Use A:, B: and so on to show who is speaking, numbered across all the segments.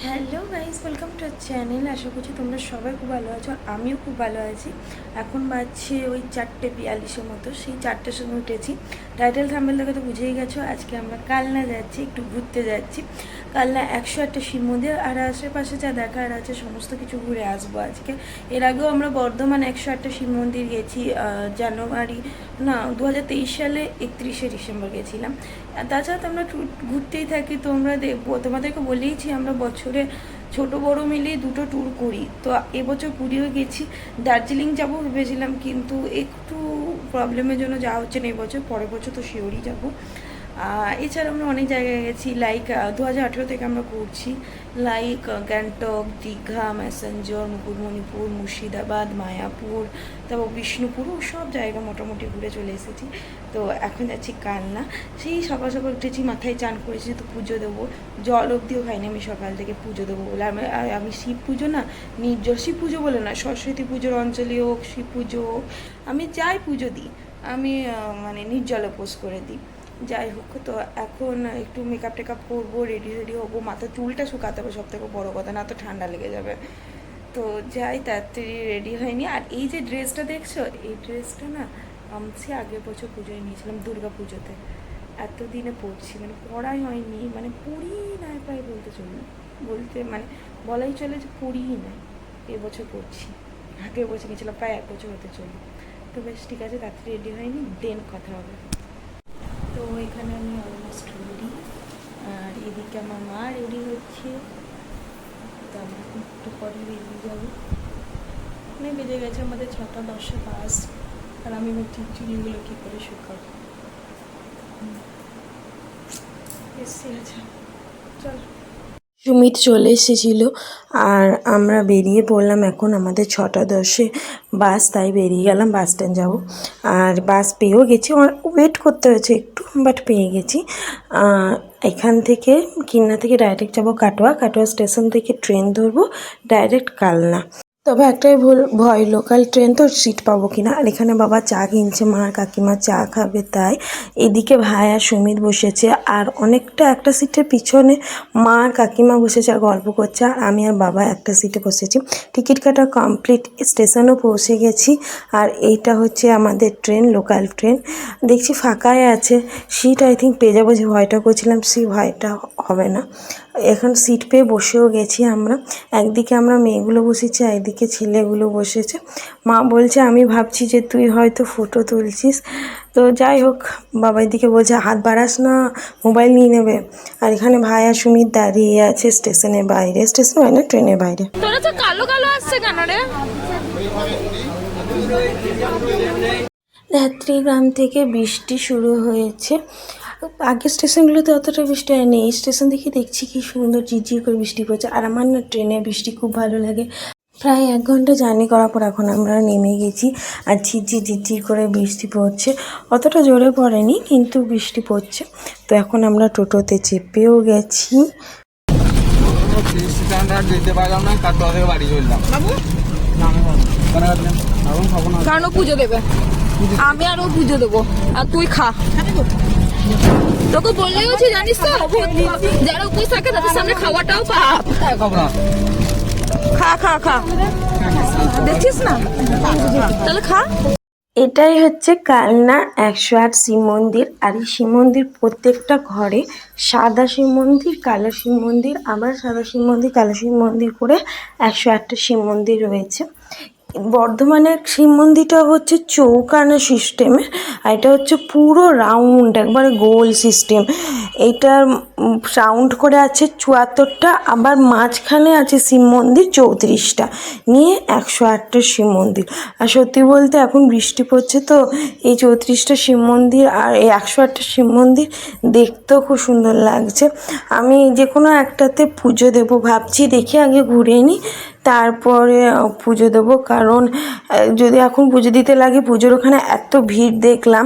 A: Hello Guys welcome to channel আশা করছি তোমরা সবাই খুব ভালো আছো, আমিও খুব ভালো আছি। এখন বাজছে ওই চারটে বিয়াল্লিশের মতো, সেই চারটের সময় উঠেছি। টাইটেল থাম্বেল দেখে তো বুঝেই গেছো, আজকে আমরা কালনা যাচ্ছি, একটু ঘুরতে যাচ্ছি। কালনা একশো একটা শিব মন্দির, আর আশেপাশে যা দেখার আছে, সমস্ত কিছু ঘুরে আসব আজকে। এর আগেও আমরা বর্ধমান একশো একটা শিব মন্দির গেছি জানুয়ারি, না দু হাজার তেইশ সালে একত্রিশে ডিসেম্বর গেছিলাম। তাছাড়া তো আমরা ঘুরতেই থাকি তোমরা তোমাদেরকে বলেইছি আমরা বছরে ছোট বড় মিলিয়ে দুটো ট্যুর করি। তো এবছর পুরীও গেছি। দার্জিলিং যাব ভেবেছিলাম, কিন্তু একটু প্রবলেমের জন্য যাওয়া হচ্ছে না এবছর। পরের বছর তো শিওরই যাব। এছাড়া আমরা অনেক জায়গায় গেছি লাইক দু হাজার আঠেরো থেকে আমরা ঘুরছি। লাইক গ্যাংটক, দীঘা ম্যাসেঞ্জর মুকুটমণিপুর, মুর্শিদাবাদ, মায়াপুর, তারপর বিষ্ণুপুর সব জায়গা মোটামুটি ঘুরে চলে এসেছি। তো এখন যাচ্ছি কান্না। সেই সকাল সকাল উঠেছি, মাথায় চান করেছি তো পুজো দেবো। জল অবধিও খাইনি আমি সকাল থেকে পুজো দেবো বলে। আমি আমি শিব পুজো না, নির্জল শিব পুজো বলে না, সরস্বতী পুজোর অঞ্চলে হোক, শিব পুজো হোক, আমি যাই পুজো দিই। আমি মানে নির্জল উপোস করে দিই। যাই হোক, তো এখন একটু মেকআপ টেকআপ করব রেডি রেডি হব, মাথা চুলটা শুকাতে হবে সব থেকে বড়ো কথা, না তো ঠান্ডা লেগে যাবে। তো যাই, তাড়াতাড়ি রেডি হয়নি আর এই যে ড্রেসটা দেখছ, এই ড্রেসটা না আমি আগের বছর পুজোয় নিয়েছিলাম দুর্গা পুজোতে। এতদিনে পড়ছি মানে পড়াই হয়নি মানে পড়ি নাই প্রায় বলতে চলি, বলতে মানে বলাই চলে যে পড়িই নাই। এবছর পড়ছি, আগের বছর গেছিলাম প্রায় এক বছর হতে চলি। তো বেশ ঠিক আছে, তাড়াতাড়ি রেডি হয়নি দেন কথা হবে। তো এখানে আমি অলমোস্ট রেডি আর এদিকে আমার মা রেডি হচ্ছে। একটু পরে বেরিয়ে যাব। মানে বেজে গেছে আমাদের ছটা দশে বাস আর আমি ভাবছি চুড়িগুলো কী করে শুকাবো। এসে আছে। চল। সুমিত চলে এসেছিল। আর আমরা বেরিয়ে পড়লাম এখন আমাদের ছটা দশে। বাস, তাই বেরিয়ে গেলাম, বাস স্ট্যান্ড যাব। আর বাস পেয়েও গেছি। ওয়েট করতে হয়েছে একটু বাট পেয়ে গেছি। এখান থেকে কিন্না থেকে ডাইরেক্ট যাব কাটোয়া। কাটোয়া স্টেশন থেকে ট্রেন ধরবো ডাইরেক্ট কালনা। তবে একটাই ভুল, ভয় লোকাল ট্রেন তো সিট পাবো কিনা? আর এখানে বাবা চা কিনছে, মা কাকিমা চা খাবে, তাই এদিকে ভাই আর সুমিত বসেছে। আর অনেকটা একটা সিটের পিছনে মা আর কাকিমা বসেছে আর গল্প করছে, আর আমি আর বাবা একটা সিটে বসেছি। টিকিট কাটা কমপ্লিট স্টেশনও পৌঁছে গেছি, আর এইটা হচ্ছে আমাদের ট্রেন লোকাল ট্রেন দেখছি ফাঁকাই আছে। সিট আই থিঙ্ক পেয়ে যাব, যে ভয়টা করছিলাম, সেই ভয়টা হবে না। এখন সিট পেয়ে বসেও গেছি আমরা। একদিকে আমরা মেয়েগুলো বসেছি একদিকে ছেলেগুলো বসেছে। মা বলছে আমি ভাবছি যে তুই হয়তো ফটো তুলছিস। তো যাই হোক বাবার দিকে বলছে হাত বাড়াস না মোবাইল নিয়ে নেবে। আর এখানে ভাই আর সুমিত দাঁড়িয়ে আছে স্টেশনের বাইরে। স্টেশন হয় না ট্রেনের বাইরে।
B: তোরা তো কালো কালো আসছে কেন রে?
A: রাত্রিগ্রাম থেকে বৃষ্টি শুরু হয়েছে। আগের স্টেশনগুলোতে অতটা বৃষ্টি হয়নি। এই স্টেশন দেখে দেখছি কি সুন্দর ঝিরঝির করে বৃষ্টি পড়ছে। আর আমার না ট্রেনে বৃষ্টি খুব ভালো লাগে। প্রায় এক ঘণ্টা জার্নি করার পর এখন আমরা নেমে গেছি আর ঝিরঝির ঝিরঝির করে বৃষ্টি পড়ছে। অতটা জোরে পড়েনি কিন্তু বৃষ্টি পড়ছে। তো এখন আমরা টোটোতে চেপেও গেছি।
B: কারণ পুজো দেবে। আমি আরও পুজো দেবো। আর তুই খা। তোকে বললেই হচ্ছে জানিস তো? যারা উপোস থাকে তাদের সামনে খাওয়াটাও পাপ খা খা খা। দেখছিস না? তাহলে খা।
A: এটাই হচ্ছে কালনা একশো আট শিব মন্দির আর এই শিব মন্দির প্রত্যেকটা ঘরে সাদা শিব মন্দির কালো শিব মন্দির আবার সাদা শিব মন্দির কালো শিব মন্দির করে একশো আটটা শিব মন্দির রয়েছে। বর্ধমানের শিব মন্দিরটা হচ্ছে চৌকানা সিস্টেমের আর এটা হচ্ছে পুরো রাউন্ড একবারে গোল সিস্টেম এটার রাউন্ড করে আছে চুয়াত্তরটা, আবার মাঝখানে আছে শিব মন্দির চৌত্রিশটা। নিয়ে একশো আটটা শিব মন্দির। আর সত্যি বলতে এখন বৃষ্টি পড়ছে তো, এই চৌত্রিশটা শিব মন্দির আর এই একশো আটটা শিব মন্দির দেখতেও খুব সুন্দর লাগছে। আমি যে কোনো একটাতে পুজো দেবো ভাবছি, দেখি আগে ঘুরে নিই। তারপরে পুজো দেবো। কারণ যদি এখন পুজো দিতে লাগে পুজোর ওখানে এত ভিড় দেখলাম।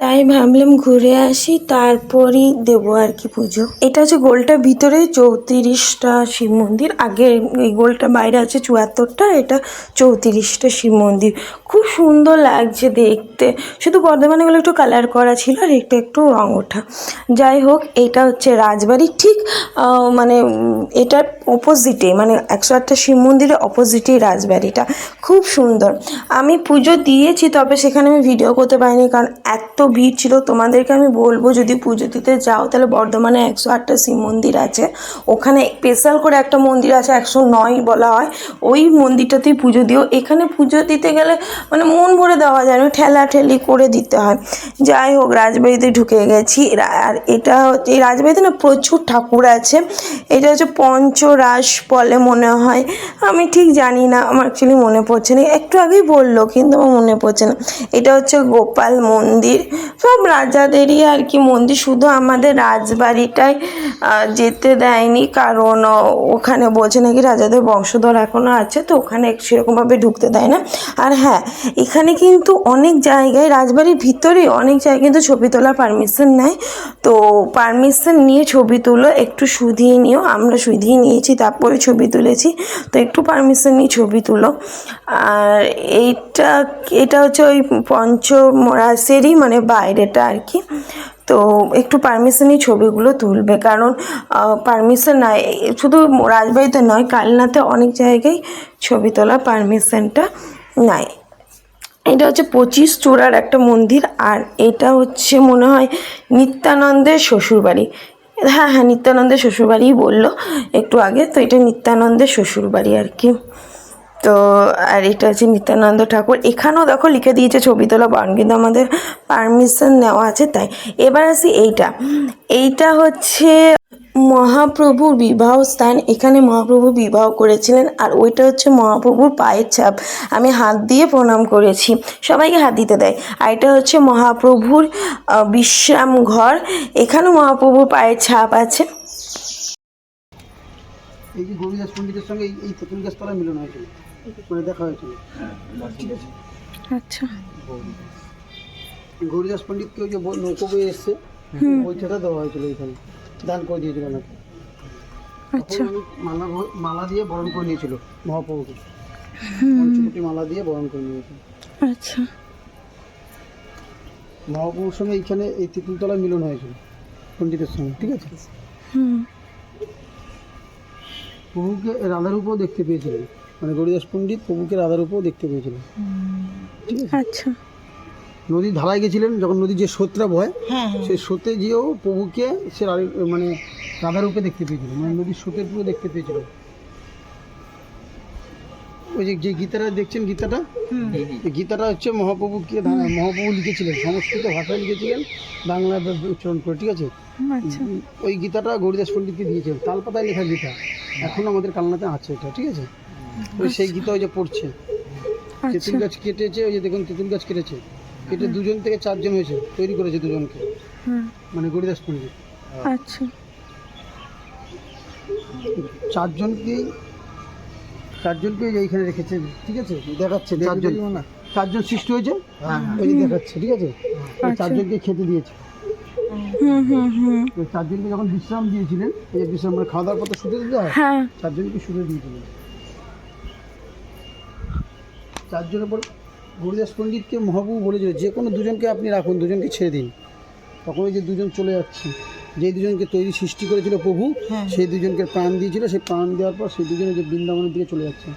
A: তাই ভাবলাম ঘুরে আসি, তারপরই দেবো আর কি পুজো। এটা হচ্ছে গোলটার ভিতরে চৌত্রিশটা শিব মন্দির, আগে এই গোলটা বাইরে আছে চুয়াত্তরটা, এটা চৌত্রিশটা শিব মন্দির। খুব সুন্দর লাগছে দেখতে। শুধু বর্ধমানে গুলো একটু কালার করা ছিল আর একটা একটু রং ওঠা। যাই হোক, এটা হচ্ছে রাজবাড়ি। ঠিক মানে এটার অপোজিটে মানে একশো আটটা শিব মন্দিরের অপোজিটেই রাজবাড়িটা। খুব সুন্দর। আমি পুজো দিয়েছি, তবে সেখানে আমি ভিডিও করতে পারিনি, কারণ এত ভিড় ছিল, তোমাদেরকে আমি বলব যদি পুজো দিতে যাও, তাহলে বর্ধমানে একশো আটটা শিব মন্দির আছে। ওখানে স্পেশাল করে একটা মন্দির আছে, একশো নয় বলা হয়। ওই মন্দিরটাতেই পুজো দিও। এখানে পুজো দিতে গেলে মানে মন ভরে দেওয়া যায় না ঠেলা ঠেলি করে দিতে হয়। যাই হোক, রাজবাড়িতে ঢুকে গেছি। আর এটা হচ্ছে, এই রাজবাড়িতে না প্রচুর ঠাকুর আছে। এটা হচ্ছে পঞ্চরাস বলে মনে হয়। আমি ঠিক জানি না, আমার অ্যাকচুয়ালি মনে পড়ছে না। একটু আগেই বলল, কিন্তু আমার মনে পড়ছে না। এটা হচ্ছে গোপাল মন্দির। সব রাজাদেরই আর কি মন্দির। শুধু আমাদের রাজবাড়িটাই যেতে দেয়নি, কারণ ওখানে বলছে নাকি রাজাদের বংশধর এখনও আছে, তো ওখানে সেরকমভাবে ঢুকতে দেয় না। আর হ্যাঁ এখানে কিন্তু অনেক জায়গায়, রাজবাড়ির ভিতরে অনেক জায়গায় কিন্তু ছবি তোলার পারমিশন নেয়। তো পারমিশন নিয়ে ছবি তুলো, একটু শুধিয়ে নিও, আমরা শুধিয়ে নিয়েছি, তারপরে ছবি তুলেছি, তো একটু পারমিশন নিয়ে ছবি তুলো। আর এইটা, এটা হচ্ছে ওই পঞ্চমরাসেরই মানে বাইরেটা আর কি। তো একটু পারমিশনই ছবিগুলো তুলবে। কারণ পারমিশন নাই, শুধু রাজবাড়িতে নয় কালনাতে অনেক জায়গায় ছবি তোলা পারমিশনটা নাই। এটা হচ্ছে পঁচিশ চূড়ার একটা মন্দির, আর এটা হচ্ছে মনে হয় নিত্যানন্দের শ্বশুরবাড়ি। হ্যাঁ হ্যাঁ নিত্যানন্দের শ্বশুরবাড়িই বলল একটু আগে, তো এটা নিত্যানন্দের শ্বশুরবাড়ি আর কি। তো, আর এটা হচ্ছে নিত্যানন্দ ঠাকুর। এখানেও দেখো লিখে দিয়েছে ছবি তোলা বারণ কিন্তু আমাদের পারমিশন নেওয়া আছে, তাই। এবার আসি এইটা। এইটা হচ্ছে মহাপ্রভুর বিবাহ স্থান। এখানে মহাপ্রভু বিবাহ করেছিলেন, আর ওইটা হচ্ছে মহাপ্রভুর পায়ের ছাপ। আমি হাত দিয়ে প্রণাম করেছি। সবাইকে হাত দিতে দেয়। আর এটা হচ্ছে মহাপ্রভুর বিশ্রাম ঘর। এখানেও মহাপ্রভুর পায়ের ছাপ আছে।
C: এই যে গোবিদাস পণ্ডিতের সঙ্গে এই তেঁতুল গাছ তলায় মিলন হয়েছিল। মানে দেখা হয়েছিল।
A: আচ্ছা।
C: গৌরীদাস পণ্ডিতকে ওই যে নৌকো বয়ে এসছে বইটাটা দেওয়া হয়েছিল এখানে। দান করে দিয়েছিল নাকি
A: আচ্ছা।
C: মালা মালা দিয়ে বরণ করে নিয়েছিল মহাপ্রভুকে। পঞ্চমুখী মালা দিয়ে বরণ করে নিয়েছিল।
A: আচ্ছা।
C: মহাপ্রভুর সঙ্গে এইখানে এই তেঁতুলতলায় মিলন হয়েছিল পণ্ডিতের সঙ্গে ঠিক আছে? প্রভুকে রাধার উপরেও দেখতে পেয়েছিলেন। মানে গরিদাস পণ্ডিত প্রভুকে রাধার উপরেও দেখতে পেয়েছিলেন
A: আচ্ছা।
C: নদীর ধারায় গেছিলেন যখন নদীর যে স্রোতটা বয় সেই স্রোতে গিয়েও প্রভুকে সে রাধে- মানে রাধারূপে দেখতে পেয়েছিল মানে নদীর স্রোতের পুরো দেখতে পেয়েছিল। ওই যে যে গীতাটা দেখছেন গীতাটা? এই গীতাটা হচ্ছে মহাপ্রভুকে মহাপ্রভু লিখেছিলেন সংস্কৃত ভাষায় লিখেছিলেন বাংলা উচ্চারণ করে ঠিক আছে?
A: আচ্ছা।
C: ওই গীতাটা গৌরীদাস পণ্ডিতকে দিয়েছিলেন তালপাতায় লেখা গীতা। এখন আমাদের কালনাতে আছে এটা ঠিক আছে? ওই সেই গীতা ওই যে পড়ছে। তেঁতুল গাছ কেটেছে ওই যে দেখুন তেঁতুল গাছ কেটেছে। কেটে দুজন থেকে চারজন হয়েছে তৈরি করেছে দুজনকে। মানে গরিদাস পণ্ডিত।
A: আচ্ছা।
C: চারজনকেই চারজনকে এইখানে রেখেছে ঠিক আছে? দেখাচ্ছে চারজন। চারজন সৃষ্টি হয়েছে ওই যে দেখাচ্ছে ঠিক আছে? ওই চারজনকে খেতে দিয়েছে। ওই চারজনকে যখন বিশ্রাম দিয়েছিলেন এই বিশ্রাম মানে খাওয়া দাওয়ার পর তো শুতে দিতে হয়?
A: হ্যাঁ।
C: চারজনকে শুতে দিয়েছিলেন। চারজনের পর গুরুদাস পণ্ডিতকে মহাপ্রভু বলেছিল যে কোনো দুজনকে আপনি রাখুন দুজনকে ছেড়ে দিন। তখন ওই যে দুজন চলে যাচ্ছে। যেই দুজনকে তৈরি সৃষ্টি করেছিল প্রভু সেই দুজনকে প্রাণ দিয়েছিল। সেই প্রাণ দেওয়ার পর সেই দুজনে যে বৃন্দাবনের দিকে চলে যাচ্ছে।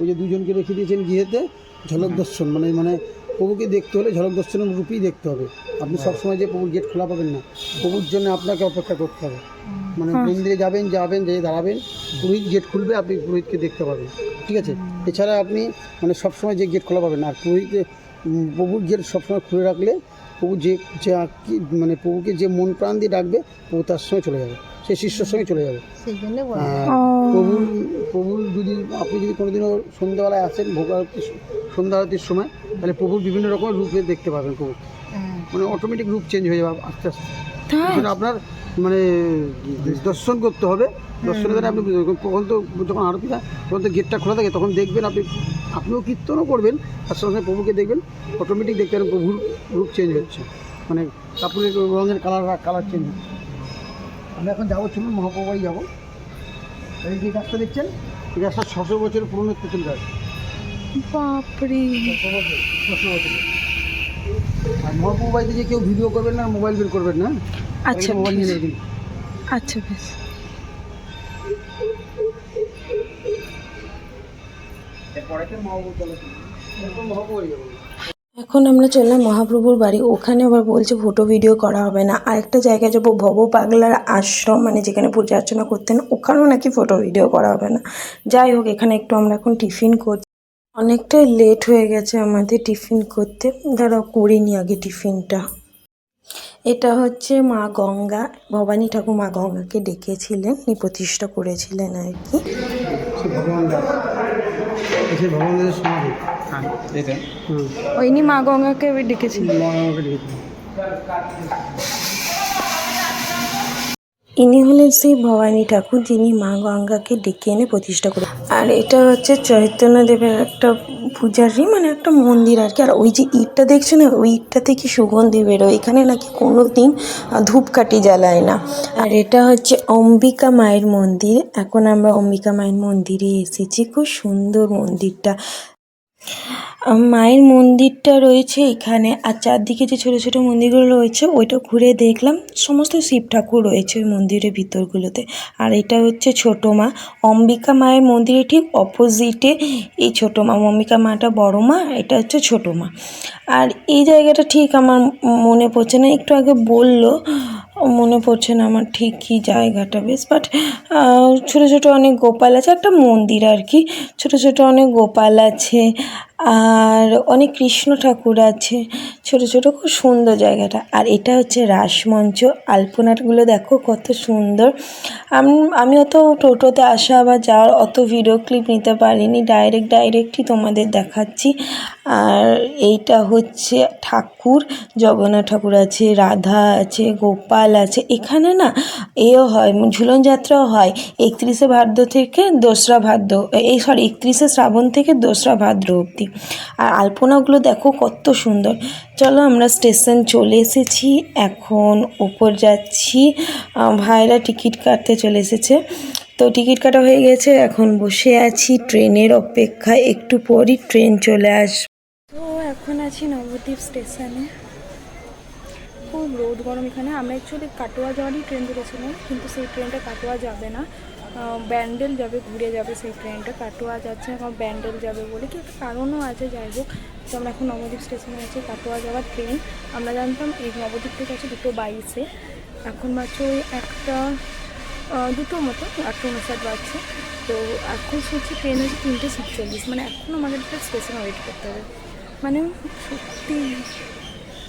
C: ওই যে দুজনকে রেখে দিয়েছেন গৃহেতে ঝলক দর্শন। মানে মানে প্রভুকে দেখতে হলে ঝলক দর্শনের রূপেই দেখতে হবে। আপনি সবসময় যে প্রভুর গেট খোলা পাবেন না প্রভুর জন্য আপনাকে অপেক্ষা করতে হবে। মানে মন্দিরে যাবেন যাবেন যে দাঁড়াবেন পুরোহিত গেট খুলবে আপনি পুরোহিতকে দেখতে পাবেন। ঠিক আছে? এছাড়া আপনি মানে সবসময় যে গেট খোলা পাবেন আর পুরোহিতে উম, প্রভুর গেট সবসময় খুলে রাখলে প্রভু যে যে কি মানে প্রভুকে যে মন প্রাণ দিয়ে ডাকবে প্রভু তার সঙ্গে চলে যাবে সে শিষ্যর সঙ্গে চলে যাবে। আর প্রভুর প্রভুর যদি আপনি যদি কোনোদিনও সন্ধ্যাবেলায় আসেন ভোগ আরতি সন্ধ্যা আরতির সময় তাহলে প্রভুর বিভিন্ন রকমের রূপে দেখতে পাবেন প্রভু। মানে অটোমেটিক রূপ চেঞ্জ হয়ে যাবে আস্তে আস্তে। আপনার মানে দর্শন করতে হবে দর্শনের দ্বারা আপনি তখন তো যখন আরতি হয় তখন তো গেটটা খোলা থাকে তখন দেখবেন আপনি আপনিও কীর্তনও করবেন তার সঙ্গে সঙ্গে প্রভুকে দেখবেন অটোমেটিক দেখতে পারেন প্রভুর রূপ চেঞ্জ হচ্ছে। মানে কাপড়ের রঙের কালার কালার চেঞ্জ হচ্ছে। আমরা এখন যাব চলুন মহাপ্রবাই যাব। এই যে গাছটা দেখছেন এই গাছটা ছশো বছরের পুরনো তেঁতুল গাছ।
A: বাপরে।
C: ছশো বছর ছশো বছর আর মহাপ্রবাইতে যে কেউ ভিডিও করবেন না মোবাইল বের করবেন না।
A: আচ্ছা,
C: মোবাইল নিয়ে
A: আচ্ছা বেশ। এখন আমরা চললাম মহাপ্রভুর বাড়ি। ওখানে আবার বলছে ফটো ভিডিও করা হবে না। আরেকটা জায়গায় যাব, ভব পাগলার আশ্রম মানে যেখানে পূজা অর্চনা করতেন, ওখানেও নাকি ফটো ভিডিও করা হবে না। যাই হোক, এখানে একটু আমরা এখন টিফিন করছি। অনেকটাই লেট হয়ে গেছে আমাদের টিফিন করতে। দাঁড়াও করিনি আগে টিফিনটা। এটা হচ্ছে মা গঙ্গা, ভবানী ঠাকুর মা গঙ্গাকে ডেকেছিলেন প্রতিষ্ঠা করেছিলেন আর কি।
C: সে ভগবান দাস সে ভগবান দাসের সমাধি
D: হ্যাঁ এটা
A: মা গঙ্গাকে ডেকেছিল
C: মা গঙ্গাকে ডেকেছিল
A: ইনি হলেন সেই ভবানী ঠাকুর যিনি মা গঙ্গাকে ডেকে এনে প্রতিষ্ঠা করে আর এটা হচ্ছে চৈতন্যদেবের একটা পূজারি মানে একটা মন্দির আর কি। আর ওই যে ইটটা দেখছ না, ওই ইটটা থেকে সুগন্ধি বেরোয়। এখানে নাকি কোনো দিন ধূপকাঠি জ্বালায় না। আর এটা হচ্ছে অম্বিকা মায়ের মন্দির। এখন আমরা অম্বিকা মায়ের মন্দিরে এসেছি। খুব সুন্দর মন্দিরটা। মায়ের মন্দিরটা রয়েছে এখানে, আর চারদিকে যে ছোটো ছোটো মন্দিরগুলো রয়েছে, ওইটা ঘুরে দেখলাম। সমস্ত শিব ঠাকুর রয়েছে ওই মন্দিরের ভিতরগুলোতে। আর এটা হচ্ছে ছোটো মা। অম্বিকা মায়ের মন্দিরের ঠিক অপোজিটে এই ছোটো মা, অম্বিকা মাটা বড় মা এটা হচ্ছে ছোটো মা। আর এই জায়গাটা ঠিক আমার মনে পড়ছে না, একটু আগে বলল মনে পড়ছে না আমার ঠিক কী জায়গাটা বেশ বাট ছোটো ছোটো অনেক গোপাল আছে, একটা মন্দির আর কি, ছোটো ছোটো অনেক গোপাল আছে আর অনেক কৃষ্ণ ঠাকুর আছে, ছোটো ছোটো খুব সুন্দর জায়গাটা। আর এটা হচ্ছে রাসমঞ্চ আলপনাগুলো দেখো কত সুন্দর। আমি অত টোটোতে আসা বা যাওয়ার অত ভিডিও ক্লিপ নিতে পারিনি ডাইরেক্ট ডাইরেক্টই তোমাদের দেখাচ্ছি। আর এইটা হচ্ছে ঠাকুর, জগন্নাথ ঠাকুর আছে, রাধা আছে, গোপাল আছে। এখানে না এও হয়, ঝুলন যাত্রাও হয়, একত্রিশে ভাদ্র থেকে দোসরা ভাদ্র, এই সরি একত্রিশে শ্রাবণ থেকে দোসরা ভাদ্র অবধি। আর আলপনাগুলো দেখো কত সুন্দর। চলো আমরা স্টেশন চলে এসেছি। এখন ওপর যাচ্ছি। ভাইরা টিকিট কাটতে চলে এসেছে। তো টিকিট কাটা হয়ে গেছে। এখন বসে আছি ট্রেনের অপেক্ষায়। একটু পরই ট্রেন চলে আসবে তো এখন আছি নবদ্বীপ স্টেশনে। খুব রোদ গরম এখানে আমরা অ্যাকচুয়ালি কাটোয়া যাওয়ারই ট্রেন ধরেছিলাম, কিন্তু সেই ট্রেনটা কাটোয়া যাবে না। ব্যান্ডেল যাবে, ঘুরে যাবে সেই ট্রেনটা কাটোয়া যাচ্ছে এখন ব্যান্ডেল যাবে বলে কি একটা কারণও আছে, যাই হোক। তো আমরা এখন নবদ্বীপ স্টেশনে আছি কাটোয়া যাওয়ার ট্রেন। আমরা জানতাম এই নবদ্বীপ থেকে আছে দুটো বাইশে। এখন বাজছে ওই একটা দুটো মতো আটটা উনষাট বাজছে। তো এখন শুনছি ট্রেন হচ্ছে তিনটে সাতচল্লিশ মানে এখন আমাদের একটা স্টেশনে ওয়েট করতে হবে। মানে সত্যি,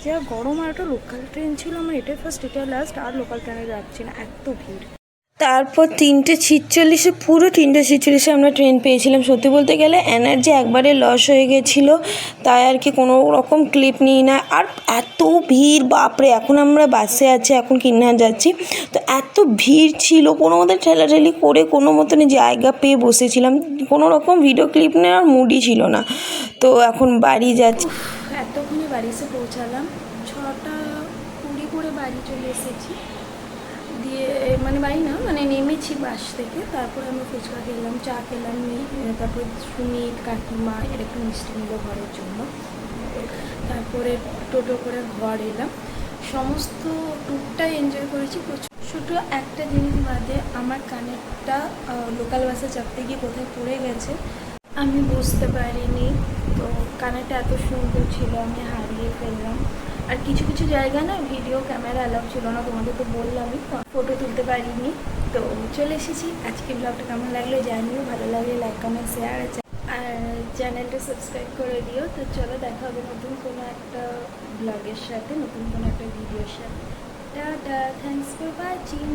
A: যা গরম আর একটা লোকাল ট্রেন ছিল আমার এটাই ফার্স্ট এটা লাস্ট আর লোকাল ট্রেনে যাচ্ছি না, এত ভিড়। তারপর তিনটে ছিচল্লিশে, পুরো তিনটে ছিচল্লিশে আমরা ট্রেন পেয়েছিলাম। সত্যি বলতে গেলে এনার্জি একবারে লস হয়ে গেছিল। তাই আর কি কোনো রকম ক্লিপ নিই না। আর এত ভিড়, বাপরে, এখন আমরা বাসে আছি, এখন কিন্নার যাচ্ছি। তো এত ভিড় ছিল, কোনো মতো ঠেলাঠেলি করে কোনো মতন জায়গা পেয়ে বসেছিলাম। কোনো রকম ভিডিও ক্লিপ নেওয়ার মুডই ছিল না। তো এখন বাড়ি যাচ্ছি। এতক্ষণে বাড়ি এসে পৌঁছালাম। ছটা কুড়ি করে বাড়ি চলে এসেছি। দিয়ে মানে বাড়ি না মানে নেমেছি বাস থেকে, তারপরে আমরা ফুচকা খেলাম, চা খেলাম তারপরে সুমিত, কাকিমা, এর একটু মিষ্টি নিল ঘরের জন্য। তারপরে টোটো করে ঘর এলাম। সমস্ত ট্যুরটাই এনজয় করেছি। প্রচুর, শুধু একটা জিনিস বাদে, আমার কানেরটা লোকাল বাসে চাপতে গিয়ে কোথায় পড়ে গেছে, আমি বুঝতে পারিনি। তো কানেরটা এত সুন্দর ছিল, আমি হারিয়ে ফেললাম। আর কিছু কিছু জায়গা না ভিডিও ক্যামেরা অ্যালাউ ছিল না, তোমাদের তো বললাম ফটো তুলতে পারিনি। তো চলে এসেছি। আজকে ব্লগটা কেমন লাগল জানিও, ভালো লাগলে লাইক কমেন্ট শেয়ার আর চ্যানেলটা সাবস্ক্রাইব করে দিও। তো চলো দেখা হবে নতুন কোনো একটা ব্লগের সাথে, নতুন কোনো একটা ভিডিওর সাথে। Tata thanks for watching